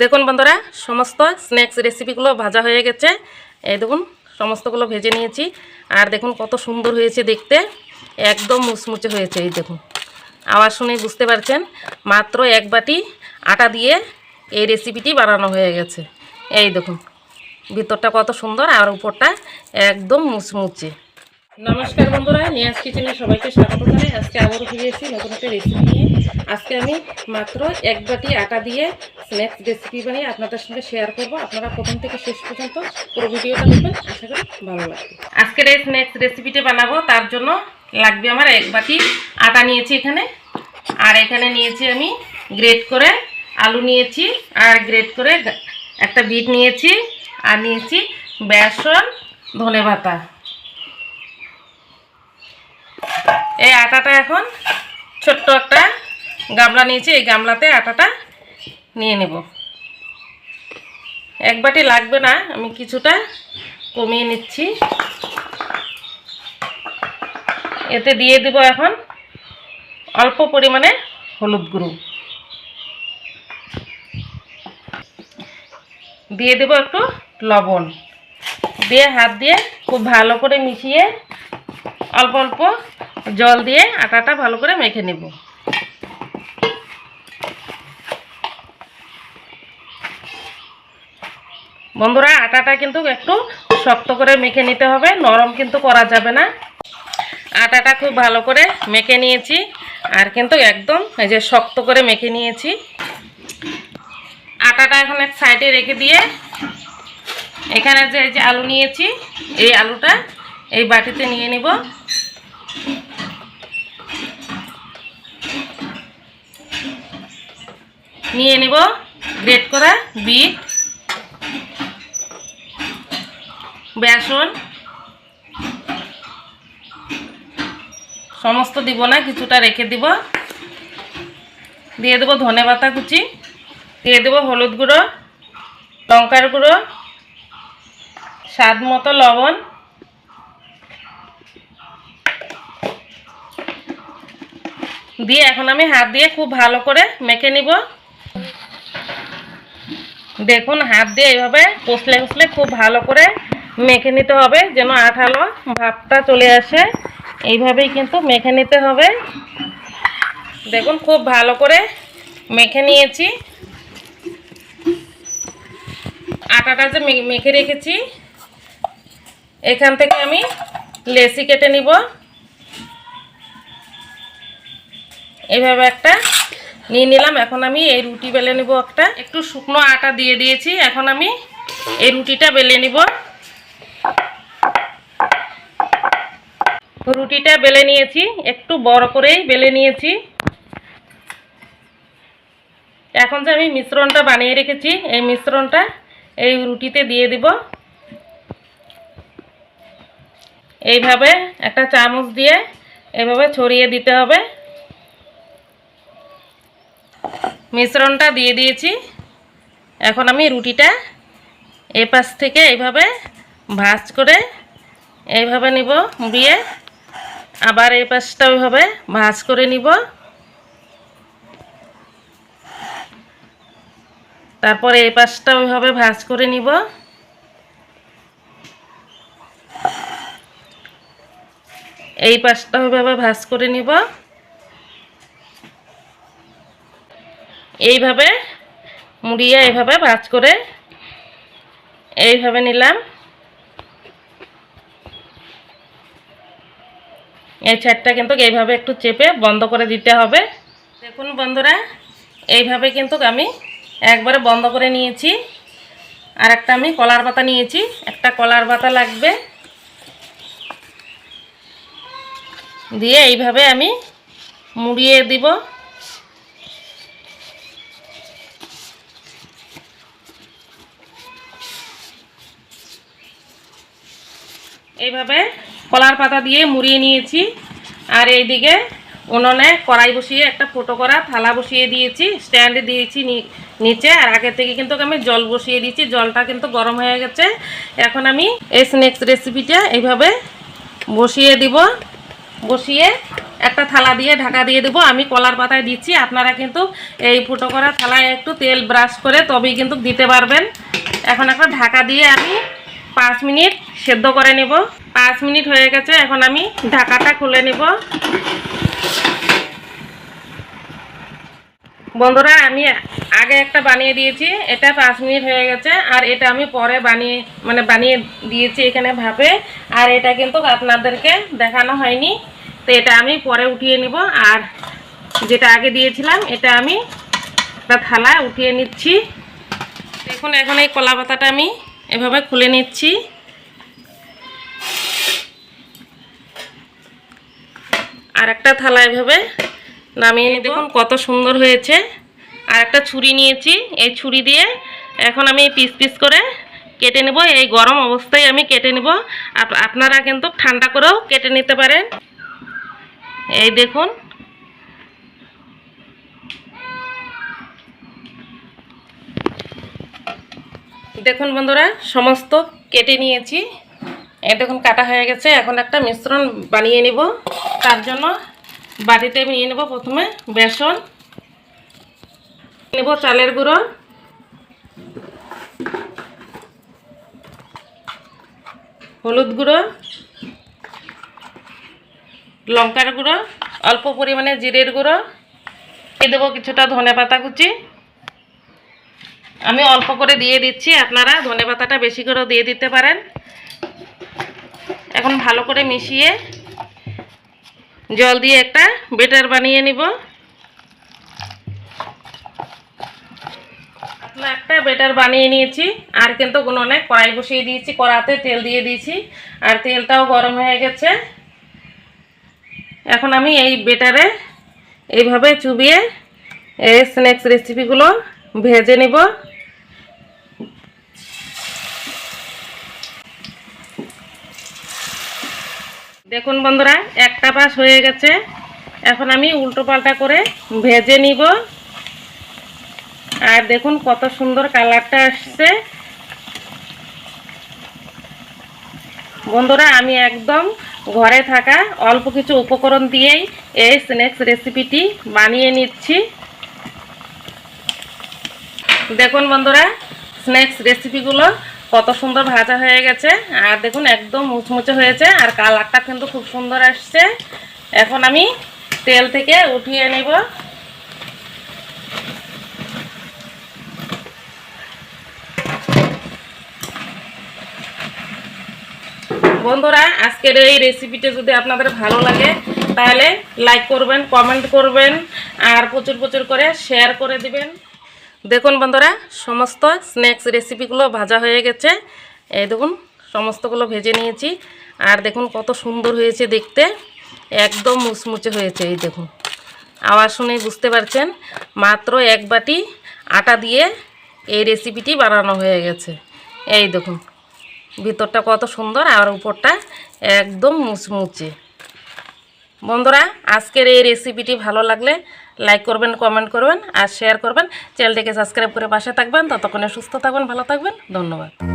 দেখুন বন্ধুরা, সমস্ত স্ন্যাক্স রেসিপিগুলো ভাজা হয়ে গেছে। এই দেখুন, সমস্তগুলো ভেজে নিয়েছি। আর দেখুন কত সুন্দর হয়েছে দেখতে। একদম মুচমুচে হয়েছে, এই দেখুন। আওয়াজ শুনে বুঝতে পারছেন, মাত্র এক বাটি আটা দিয়ে এই রেসিপিটি বানানো হয়ে গেছে। এই দেখুন, ভিতরটা কত সুন্দর আর উপরটা একদম মুচমুচে। নমস্কার বন্ধুরা, নিয়াজ কিচেনে সবাইকে স্বাগত জানাই। আজকে আবারও ফিরে এসেছি নতুন একটা রেসিপি নিয়ে। আজকে আমি মাত্র এক বাটি আটা দিয়ে স্ন্যাক্স রেসিপি বানিয়ে আপনাদের সঙ্গে শেয়ার করব। আপনারা প্রথম থেকে শেষ পর্যন্ত পুরো ভিডিওটা দেখবেন, আশা করি ভালো লাগবে। আজকের এই স্ন্যাক্স রেসিপিটা বানাবো, তার জন্য লাগবে আমার এক বাটি আটা নিয়েছি এখানে। আর এখানে নিয়েছি আমি গ্রেট করে আলু নিয়েছি, আর গ্রেট করে একটা বিট নিয়েছি, আর নিয়েছি বেসন, ধনে পাতা। এই আটাটা এখন ছোট্ট একটা গামলা নিয়েছি, এই গামলাতে আটাটা নিয়ে নেব। এক বাটি লাগবে না, আমি কিছুটা কমিয়ে নিচ্ছি। এতে দিয়ে দেব এখন অল্প পরিমাণে হলুদ গুঁড়ো। দিয়ে দেব একটু লবণ। দিয়ে হাত দিয়ে খুব ভালো করে মিশিয়ে অল্প অল্প জল দিয়ে আটাটা ভালো করে মেখে নেব। বন্ধুরা, আটাটা কিন্তু একটু শক্ত করে মেখে নিতে হবে, নরম কিন্তু করা যাবে না। আটাটা খুব ভালো করে মেখে নিয়েছি, আর কিন্তু একদম এই যে শক্ত করে মেখে নিয়েছি। আটাটা এখন এক সাইডে রেখে দিয়ে এখানে যে এই যে আলু নিয়েছি, এই আলুটা এই বাটিতে নিয়ে নিব। নিয়ে নিব, গ্রেট করা বিট। বেসন। সমস্ত দিব না, কিছুটা রেখে দিব। দিয়ে দেবো ধনে পাতা কুচি। দিয়ে দেবো হলুদ গুঁড়ো, লঙ্কার গুঁড়ো, স্বাদ মতো লবণ। দিয়ে এখন আমি হাত দিয়ে খুব ভালো করে মেখে নিব। দেখুন, হাত দিয়ে এইভাবে কষলে কষলে খুব ভালো করে মেখে নিতে হবে, যেন আঠালো ভাবটা চলে আসে। এইভাবেই কিন্তু মেখে নিতে হবে। দেখুন, খুব ভালো করে মেখে নিয়েছি। আটাটা যে মেখে রেখেছি, এখান থেকে আমি লেসি কেটে নিব। এইভাবে একটা নিয়ে নিলাম। এখন আমি এই রুটি বেলে নিব একটা। একটু শুকনো আটা দিয়ে দিয়েছি। এখন আমি এই রুটিটা বেলে নিব। রুটিটা বেলে নিয়েছি, একটু বড় করেই বেলে নিয়েছি। এখন যে আমি মিশ্রণটা বানিয়ে রেখেছি, এই মিশ্রণটা এই রুটিতে দিয়ে দিব। এইভাবে একটা চামচ দিয়ে এভাবে ছড়িয়ে দিতে হবে। মিশ্রণটা দিয়ে দিয়েছি। এখন আমি রুটিটা এ পাশ থেকে এইভাবে ভাঁজ করে এইভাবে নিব, মুড়িয়ে আবার এই পাশটা ওইভাবে ভাজ করে নিব। তারপর এই পাশটা ওইভাবে ভাজ করে নিব। এই পাশটা ওইভাবে ভাজ করে নিব। এইভাবে মুড়িয়ে এইভাবে ভাজ করে এইভাবে নিলাম। এই ছাদটা কিন্তু এইভাবে একটু চেপে বন্ধ করে দিতে হবে। দেখুন বন্ধুরা, এইভাবে কিন্তু আমি একবারে বন্ধ করে নিয়েছি। আর একটা আমি কলার পাতা নিয়েছি। একটা কলার পাতা লাগবে। দিয়ে এইভাবে আমি মুড়িয়ে দিব। এইভাবে কলার পাতা দিয়ে মুড়িয়ে নিয়েছি। আর এইদিকে উনুনে কড়াই বসিয়ে একটা ফুটো করা থালা বসিয়ে দিয়েছি, স্ট্যান্ডে দিয়েছি নিচে। আর আগে থেকে কিন্তু আমি জল বসিয়ে দিয়েছি, জলটা কিন্তু গরম হয়ে গেছে। এখন আমি এই স্ন্যাক্স রেসিপিটা এইভাবে বসিয়ে দিব। বসিয়ে একটা থালা দিয়ে ঢাকা দিয়ে দেবো। আমি কলার পাতায় দিচ্ছি। আপনারা কিন্তু এই ফুটো করা থালায় একটু তেল ব্রাশ করে তবেই কিন্তু দিতে পারবেন। এখন একটা ঢাকা দিয়ে আমি পাঁচ মিনিট সেদ্ধ করে নেব। পাঁচ মিনিট হয়ে গেছে, এখন আমি ঢাকাটা খুলে নেব। বন্ধুরা, আমি আগে একটা বানিয়ে দিয়েছি, এটা পাঁচ মিনিট হয়ে গেছে, আর এটা আমি পরে বানিয়ে মানে বানিয়ে দিয়েছি এখানে ভাপে, আর এটা কিন্তু আপনাদেরকে দেখানো হয়নি। তো এটা আমি পরে উঠিয়ে নিব, আর যেটা আগে দিয়েছিলাম, এটা আমি একটা থালায় উঠিয়ে নিচ্ছি। দেখুন, এখন এই কলা পাতাটা আমি এভাবে খুলে নিচ্ছি। আর একটা থালা এভাবে নামিয়ে নিয়ে দেখুন কত সুন্দর হয়েছে। আর একটা ছুরি নিয়েছি, এই ছুরি দিয়ে এখন আমি পিস পিস করে কেটে নেব। এই গরম অবস্থায় আমি কেটে নেব। আপ- আপনারা কিন্তু ঠান্ডা করেও কেটে নিতে পারেন। এই দেখুন। দেখুন বন্ধুরা, সমস্ত কেটে নিয়েছি। এই দেখুন, কাটা হয়ে গেছে। এখন একটা মিশ্রণ বানিয়ে নিব। তার জন্য বাটিতে নিয়ে নেব প্রথমে বেসন। নেব চালের গুঁড়ো। হলুদ গুঁড়ো। লঙ্কার গুঁড়ো। অল্প পরিমাণে জিরের গুঁড়ো। দিয়ে দেবো কিছুটা ধনে পাতা কুচি। আমি অল্প করে দিয়ে দিচ্ছি, আপনারা ধনে পাতাটা বেশি করেও দিয়ে দিতে পারেন। এখন ভালো করে মিশিয়ে জল দিয়ে একটা বেটার বানিয়ে নিব। একটা বেটার বানিয়ে নিয়েছি, আর কিন্তু অনেক কড়াই বসিয়ে দিয়েছি, কড়াতে তেল দিয়ে দিয়েছি, আর তেলটাও গরম হয়ে গেছে। এখন আমি এই বেটারে এইভাবে চুবিয়ে এই স্ন্যাক্স রেসিপিগুলো ভেজে নিব। দেখুন বন্ধুরা, একটা পাশ হয়ে গেছে। এখন আমি উল্টো পাল্টা করে ভেজে নিব। আর দেখুন কত সুন্দর কালারটা আসছে। বন্ধুরা, আমি একদম ঘরে থাকা অল্প কিছু উপকরণ দিয়েই এই স্ন্যাক্স রেসিপিটি বানিয়ে নিচ্ছি। দেখুন বন্ধুরা, স্ন্যাক্স রেসিপিগুলো কত সুন্দর ভাজা হয়ে গেছে। আর দেখুন, একদম মুচমুচে হয়েছে। আর কালারটা কিন্তু খুব সুন্দর আসছে। এখন আমি তেল থেকে উঠিয়ে নেব। বন্ধুরা, আজকের এই রেসিপিটা যদি আপনাদের ভালো লাগে, তাহলে লাইক করবেন কমেন্ট করবেন, আর প্রচুর প্রচুর করে শেয়ার করে দিবেন। দেখুন বন্ধুরা, সমস্ত স্ন্যাক্স রেসিপিগুলো ভাজা হয়ে গেছে। এই দেখুন, সমস্তগুলো ভেজে নিয়েছি। আর দেখুন কত সুন্দর হয়েছে দেখতে। একদম মুচমুচে হয়েছে, এই দেখুন। আওয়াজ শুনেই বুঝতে পারছেন, মাত্র এক বাটি আটা দিয়ে এই রেসিপিটি বানানো হয়ে গেছে। এই দেখুন, ভিতরটা কত সুন্দর আর উপরটা একদম মুচমুচে। বন্ধুরা, আজকের এই রেসিপিটি ভালো লাগলে লাইক করবেন কমেন্ট করবেন আর শেয়ার করবেন। চ্যানেলটিকে সাবস্ক্রাইব করে পাশে থাকবেন। ততক্ষণে সুস্থ থাকবেন, ভালো থাকবেন। ধন্যবাদ।